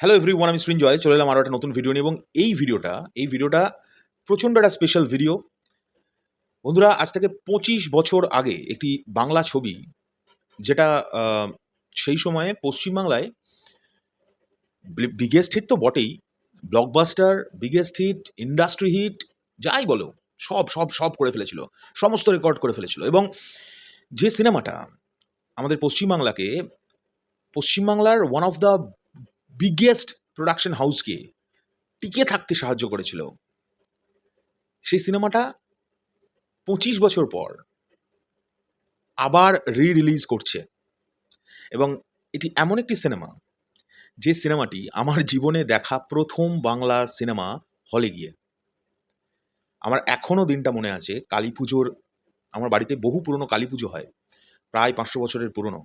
Hello every one আমি সৃঞ্জয় চলে এলাম আরও একটা নতুন ভিডিও নিয়ে এবং এই ভিডিওটা এই ভিডিওটা প্রচণ্ড একটা স্পেশাল ভিডিও বন্ধুরা, আজ থেকে পঁচিশ বছর আগে একটি বাংলা ছবি, যেটা সেই সময়ে পশ্চিমবাংলায় বিগেস্ট হিট তো বটেই। Blockbuster biggest hit industry hit যাই বলো, সব সব সব করে ফেলেছিল। সমস্ত রেকর্ড করে ফেলেছিল এবং যে সিনেমাটা আমাদের পশ্চিমবাংলাকে, পশ্চিমবাংলার one of the biggest production হাউসকে টিকে থাকতে সাহায্য করেছিল। সেই সিনেমাটা পঁচিশ বছর পর আবার রি রিলিজ করছে। এবং এটি এমন একটি সিনেমা, যে সিনেমাটি আমার জীবনে দেখা প্রথম বাংলা সিনেমা হলে গিয়ে। আমার এখনও দিনটা মনে আছে, কালী পুজোর, আমার বাড়িতে বহু পুরনো কালী পুজো হয়, প্রায় পাঁচশো বছরের পুরনো।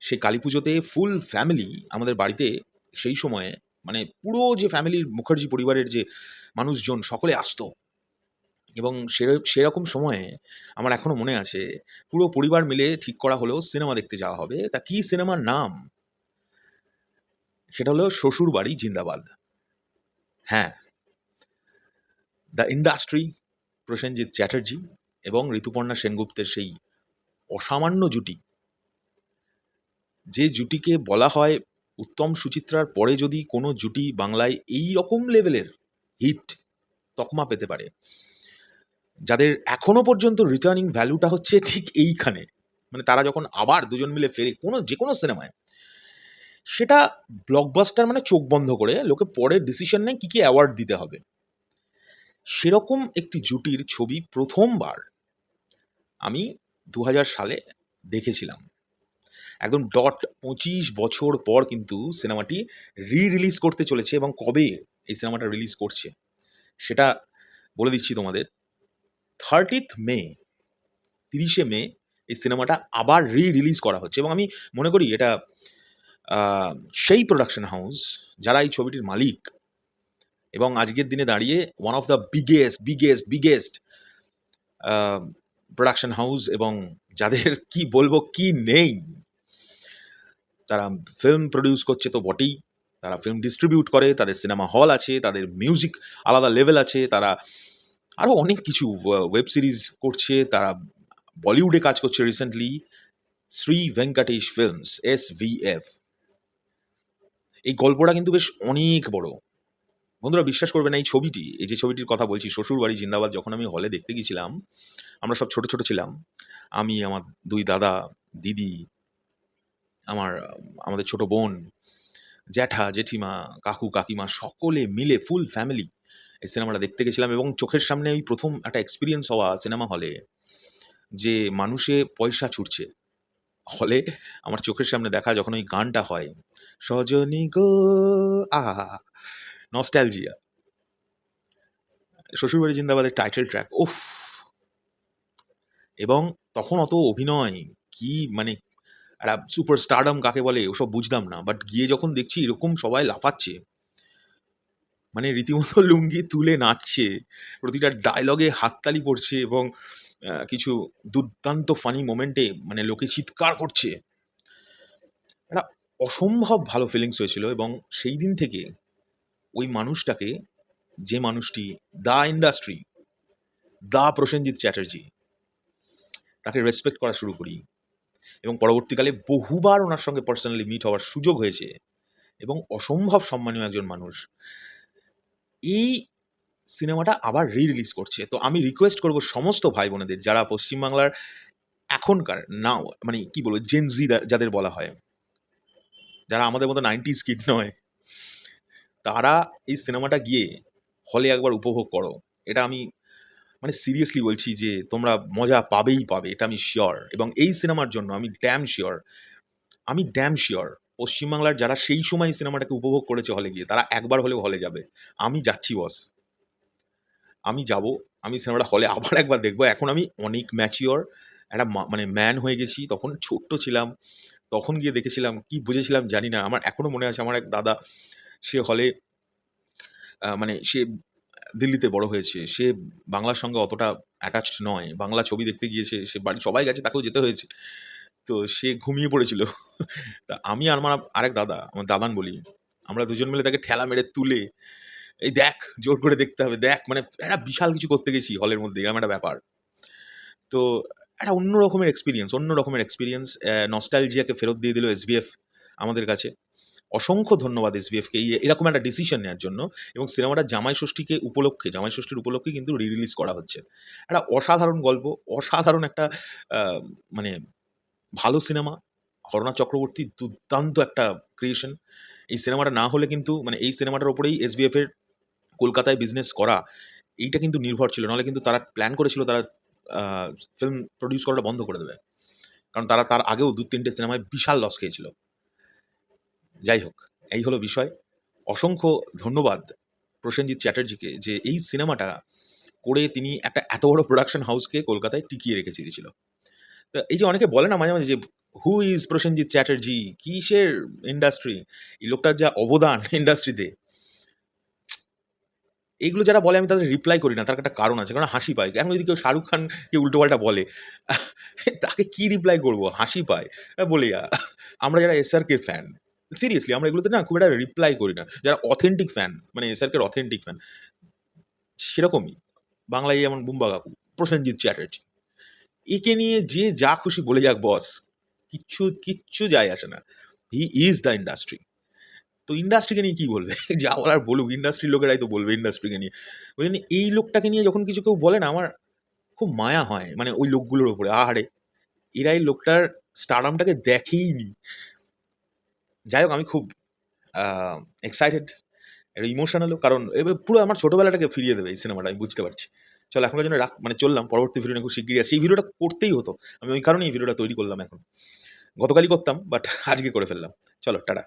সেই কালী পুজোতে ফুল ফ্যামিলি আমাদের বাড়িতে সেই সময়ে মানে পুরো যে ফ্যামিলির মুখার্জি পরিবারের যে মানুষজন সকলে আসতো। এবং সেরকম সময়ে আমার এখনও মনে আছে, পুরো পরিবার মিলে ঠিক করা হলো সিনেমা দেখতে যাওয়া হবে। তা কি সিনেমার নাম? সেটা হলো শ্বশুর বাড়ি জিন্দাবাদ। হ্যাঁ। দ্য ইন্ডাস্ট্রি, প্রসেনজিৎ চ্যাটার্জি এবং ঋতুপর্ণা সেনগুপ্তের সেই অসামান্য জুটি। যে জুটিকে বলা হয় উত্তম সুচিত্রার পরে যদি কোনো জুটি বাংলায় এই রকম লেভেলের হিট তকমা পেতে পারে, যাদের এখনও পর্যন্ত রিটার্নিং ভ্যালুটা হচ্ছে ঠিক এইখানে মানে তারা যখন আবার দুজন মিলে ফেরে, কোনো যে কোনো সিনেমায়, সেটা ব্লকবাস্টার মানে চোখ বন্ধ করে লোকে পরে ডিসিশন নেয় কী কী অ্যাওয়ার্ড দিতে হবে। সেরকম একটি জুটির ছবি প্রথমবার আমি দু হাজার সালে দেখেছিলাম। একদম ডট পঁচিশ বছর পর কিন্তু সিনেমাটি রি রিলিজ করতে চলেছে এবং কবে এই সিনেমাটা রিলিজ করছে, সেটা বলে দিচ্ছি তোমাদের। থার্টিথ মে তিরিশে মে এই সিনেমাটা আবার রি রিলিজ করা হচ্ছে এবং আমি মনে করি এটা সেই প্রোডাকশন হাউস যারা এই ছবিটির মালিক এবং আজকের দিনে দাঁড়িয়ে one of the biggest biggest biggest production house এবং যাদের কি বলব কি নেই। তারা ফিল্ম প্রডিউস করছে তো বটেই। তারা ফিল্ম ডিস্ট্রিবিউট করে, তাদের সিনেমা হল আছে, তাদের মিউজিক আলাদা লেভেল আছে, তারা আরও অনেক কিছু ওয়েব সিরিজ করছে, তারা বলিউডে কাজ করছে recently Shri Venkatesh films S V F এই গল্পটা কিন্তু বেশ অনেক বড়। বন্ধুরা, বিশ্বাস করবে না, এই ছবিটি, এই যে ছবিটির কথা বলছি, শ্বশুরবাড়ি জিন্দাবাদ, যখন আমি হলে দেখতে গেছিলাম আমরা সব ছোট ছোট ছিলাম। আমি, আমার দুই দাদা, দিদি আমার আমাদের ছোট বোন, জ্যাঠা, জেঠিমা, কাকু, কাকিমা সকলে মিলে ফুল ফ্যামিলি এই সিনেমাটা দেখতে গেছিলাম এবং চোখের সামনে এই প্রথম একটা এক্সপিরিয়েন্স হওয়া সিনেমা হলে যে মানুষে পয়সা ছুটছে। হলে আমার চোখের সামনে দেখা যখন ওই গানটা হয়, সজনী গো আহা নস্টালজিয়া শ্বশুরবাড়ি জিন্দাবাদের টাইটেল ট্র্যাক উফ! এবং তখন অত অভিনয়, কি মানে একটা সুপার স্টারডম কাকে বলে, ওসব বুঝতাম না। বাট গিয়ে যখন দেখছি এরকম সবাই লাফাচ্ছে মানে রীতিমতো লুঙ্গি তুলে নাচছে, প্রতিটা ডায়লগে হাততালি পড়ছে এবং কিছু দুর্দান্ত ফানি মোমেন্টে মানে লোকে চিৎকার করছে। একটা অসম্ভব ভালো ফিলিংস হয়েছিল এবং সেই দিন থেকে ওই মানুষটাকে, যে মানুষটি, the industry the Prosenjit Chatterjee, তাকে রেসপেক্ট করা শুরু করি। এবং পরবর্তীকালে বহুবার ওনার সঙ্গে পার্সোনালি মিট হওয়ার সুযোগ হয়েছে এবং অসম্ভব সম্মানীয় একজন মানুষ। এই সিনেমাটা আবার রি রিলিজ করছে। তো আমি রিকোয়েস্ট করব সমস্ত ভাই বোনেদের যারা পশ্চিমবাংলার এখনকার নাও মানে কি বলব জেনজি যাদের বলা হয়, যারা আমাদের মতো নাইনটিস কিড নয়, তারা এই সিনেমাটা গিয়ে হলে একবার উপভোগ করো। এটা আমি মানে সিরিয়াসলি বলছি যে তোমরা মজা পাবেই পাবে, এটা আমি শিওর এবং এই সিনেমার জন্য আমি ড্যাম শিওর আমি ড্যাম শিওর পশ্চিমবাংলার যারা সেই সময় সিনেমাটাকে উপভোগ করেছে হলে গিয়ে, তারা একবার হলেও হলে যাবে। আমি যাচ্ছি বস আমি যাব, আমি সিনেমাটা হলে আবার একবার দেখব। এখন আমি অনেক ম্যাচিওর একটা মানে ম্যান হয়ে গেছি, তখন ছোট্ট ছিলাম। তখন গিয়ে দেখেছিলাম, কি বুঝেছিলাম জানি না। আমার এখনও মনে আছে, আমার এক দাদা, সে হলে মানে সে দিল্লিতে বড় হয়েছে, সে বাংলার সঙ্গে অতটা অ্যাটাচড নয়। বাংলা ছবি দেখতে গিয়েছে, সে বাড়ি সবাই গেছে, তাকেও যেতে হয়েছে। তো সে ঘুমিয়ে পড়েছিল। তা আমি আর আমার আরেক দাদা, আমার দাদান বলি, আমরা দুজন মিলে তাকে ঠেলা মেরে তুলে, এই দেখ, জোর করে দেখতে হবে, দেখ মানে একটা বিশাল কিছু করতে গেছি হলের মধ্যে, এরকম একটা ব্যাপার। তো একটা অন্য রকমের এক্সপিরিয়েন্স অন্য রকমের এক্সপিরিয়েন্স নস্টালজিয়াকে ফেরত দিয়ে দিল এসভিএফ আমাদের কাছে। অসংখ্য ধন্যবাদ এসভিএফকে এই, এরকম একটা ডিসিশন নেওয়ার জন্য এবং সিনেমাটা জামাই ষষ্ঠীকে উপলক্ষে, জামাই ষষ্ঠীর উপলক্ষে কিন্তু রি রিলিজ করা হচ্ছে। একটা অসাধারণ গল্প, অসাধারণ একটা মানে ভালো সিনেমা হরনাথ চক্রবর্তী দুর্দান্ত একটা ক্রিয়েশন এই সিনেমাটা না হলে কিন্তু মানে এই সিনেমাটার ওপরেই এসবিএফ এর কলকাতায় বিজনেস করা, এইটা কিন্তু নির্ভর ছিল। নাহলে কিন্তু তারা প্ল্যান করেছিল তারা ফিল্ম প্রডিউস করাটা বন্ধ করে দেবে। কারণ তারা তার আগেও দু তিনটে সিনেমায় বিশাল লস খেয়েছিল। যাই হোক, এই হলো বিষয়। অসংখ্য ধন্যবাদ প্রসেনজিৎ চ্যাটার্জিকে যে এই সিনেমাটা করে তিনি একটা এত বড় প্রোডাকশন হাউসকে কলকাতায় টিকিয়ে রেখে দিয়েছিল। তা এই যে অনেকে বলে না মাঝে মাঝে যে হু ইজ প্রসেনজিৎ চ্যাটার্জি? কিসের ইন্ডাস্ট্রি এই লোকটার যা অবদান ইন্ডাস্ট্রিতে এইগুলো যারা বলে আমি তাদের রিপ্লাই করি না, তার একটা কারণ আছে। কারণ হাসি পায়। এখন যদি কেউ শাহরুখ খানকে উল্টোপাল্টা বলে, তাকে কি রিপ্লাই করব? হাসি পায়। বলি আমরা যারা এসআরকে ফ্যান সিরিয়াসলি আমরা এগুলোতে না খুব একটা রিপ্লাই করি না। যারা অথেন্টিক ফ্যান মানে এসআরকে অথেন্টিক ফ্যান সেরকমই। বাংলায় যেমন বুম্বা কাকু, প্রসেনজিৎ চ্যাটার্জি। একে নিয়ে যে যা খুশি বলে যাক বস কিচ্ছু কিচ্ছু যায় আসে না। হি ইজ দ্য ইন্ডাস্ট্রি তো ইন্ডাস্ট্রিকে নিয়ে কী বলবে? যা বলার বলুক ইন্ডাস্ট্রির লোকেরাই তো বলবে ইন্ডাস্ট্রিকে নিয়ে। ওই জন্য এই লোকটাকে নিয়ে যখন কিছু কেউ বলে না, আমার খুব মায়া হয়। মানে ওই লোকগুলোর ওপরে আহারে এরা এই লোকটার দেখেই দেখেইনি যাই হোক, আমি খুব এক্সাইটেড এটা ইমোশনালও কারণ এবার পুরো আমার ছোটোবেলাটাকে ফিরিয়ে দেবে এই সিনেমাটা আমি বুঝতে পারছি। চলো, এখনকার জন্য রাখ মানে চললাম, পরবর্তী ভিডিও খুব শিগগিরি আসছে। এই ভিডিওটা করতেই হতো, আমি ওই কারণেই ভিডিওটা তৈরি করলাম এখন। গতকালই করতাম বাট আজকে করে ফেললাম। চলো, টাটা।